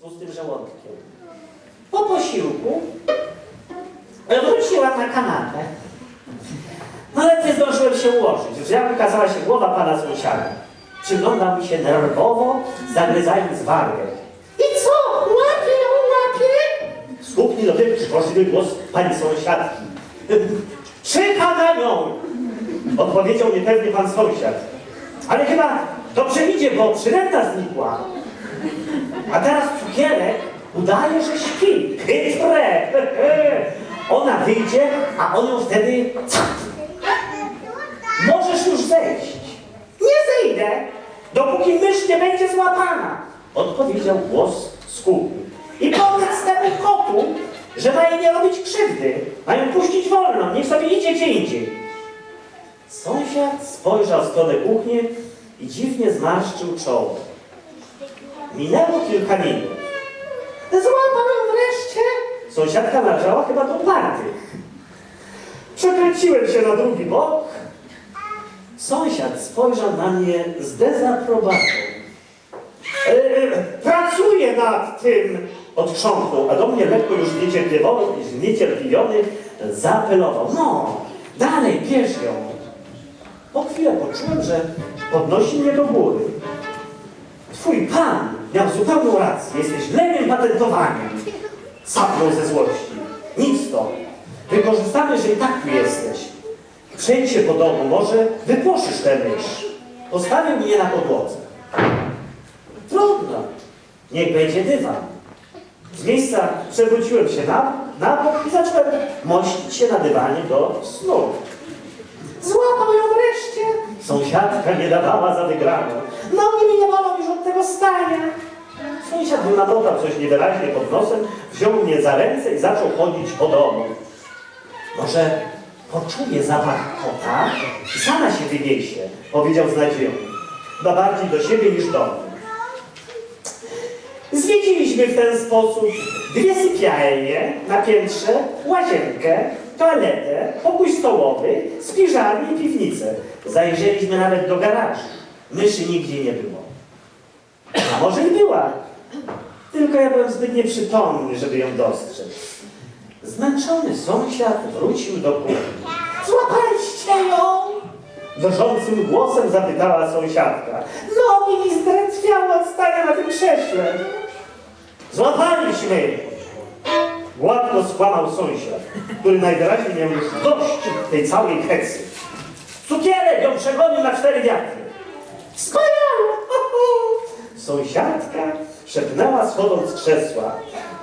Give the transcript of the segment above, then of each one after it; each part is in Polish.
pustym żołądkiem. Po posiłku wróciłam na kanapę. No ale nie zdążyłem się ułożyć. W drzwiach ukazała się głowa pana sąsiada. Przyglądał mi się nerwowo, zagryzając wargę. I co? Łapie, łapie? Z kuchni dotychł przyszłościwy głos pani sąsiadki. Czyha na nią! Odpowiedział niepewnie pan sąsiad. Ale chyba dobrze idzie, bo przynęta znikła. A teraz cukierek udaje, że śpi. Chytre! Ona wyjdzie, a on ją wtedy... Możesz już zejść. Nie zejdę, dopóki mysz nie będzie złapana. Odpowiedział głos z kuchni. I powiedz temu kotu, że ma jej nie robić krzywdy. Mają puścić wolno, niech sobie idzie gdzie indziej. Sąsiad spojrzał w stronę kuchni i dziwnie zmarszczył czoło. Minęło kilka minut. Złapał wreszcie! Sąsiadka należała chyba do partych. Przekręciłem się na drugi bok. Sąsiad spojrzał na mnie z dezaprobatą. E, e, pracuję nad tym, odchrząknął, a do mnie lekko już niecierpliwiony, niecierpliwiony zaapelował. No, dalej, bierz ją. Po chwilę poczułem, że podnosi mnie do góry. Twój pan miał zupełną rację, jesteś leniem patentowaniem. Sapnął ze złości. Nic to. Wykorzystamy, że i tak tu jesteś. Przejdź się po domu, może wypłoszysz tę mysz. Postawił mnie na podłodze. Trudno. Niech będzie dywan. Z miejsca przewróciłem się na, na bok i zacząłem mościć się na dywanie do snu. Złapał ją wreszcie. Sąsiadka nie dawała za wygraną. Nogi mi nie bolą tego stania. Sąsiad wynadotał coś niewyraźnie pod nosem, wziął mnie za ręce i zaczął chodzić po domu. Może poczuje zapach kota i sama się wyniesie, powiedział z nadzieją. Chyba bardziej do siebie niż do mnie. Zwiedziliśmy w ten sposób dwie sypialnie na piętrze, łazienkę, toaletę, pokój stołowy, spiżarnię i piwnicę. Zajrzeliśmy nawet do garażu. Myszy nigdzie nie było. A może i była. Tylko ja byłem zbyt nieprzytomny, żeby ją dostrzec. Zmęczony sąsiad wrócił do kuchni. Złapaliście ją? Drżącym głosem zapytała sąsiadka. Nogi mi zdrętwiały od stania na tym krześle. Złapaliśmy! Gładko skłamał sąsiad, który najwyraźniej miał już dość tej całej hecy. Cukierek ją przegonił na cztery wiatry. Wspaniale! Sąsiadka szepnęła schodząc z krzesła.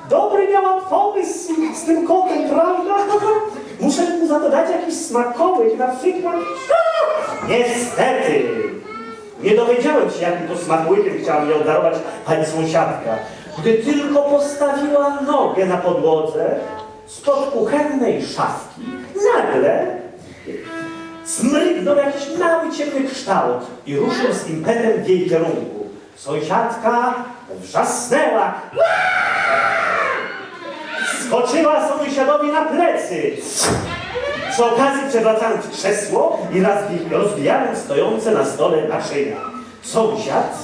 Dobry miałam pomysł z tym kotem, prawda? Muszę mu za to dać jakiś smakołyk, na przykład. Niestety! Nie dowiedziałem się, jakim to smakołykiem chciała mi obdarować pani sąsiadka. Gdy tylko postawiła nogę na podłodze, spod kuchennej szafki, nagle smrygnął jakiś mały ciemny kształt i ruszył z impetem w jej kierunku. Sąsiadka wrzasnęła. Skoczyła sąsiadowi na plecy. Przy okazji przewracając krzesło i rozbijając stojące na stole naczynia. Sąsiad,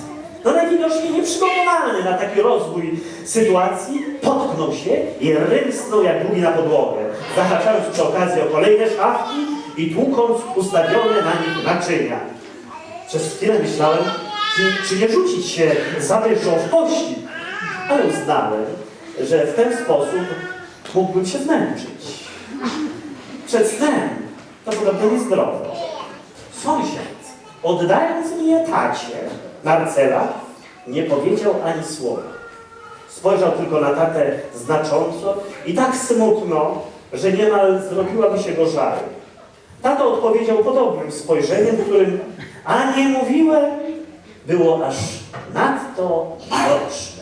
no najwidoczniej nieprzygotowany na taki rozwój sytuacji, potknął się i rymsnął jak długi na podłogę, zahaczając przy okazji o kolejne szafki i tłukąc ustawione na nich naczynia. Przez chwilę myślałem, czy, czy nie rzucić się za myszą w pościg, ale uznałem, że w ten sposób mógłbym się zmęczyć. Przed snem to podobno niezdrowe. Sąsiad, oddając mnie tacie, Marcela, nie powiedział ani słowa. Spojrzał tylko na tatę znacząco i tak smutno, że niemal zrobiła mi się go żal. Tato odpowiedział podobnym spojrzeniem, którym, a nie mówiłem, było aż nadto dobrze.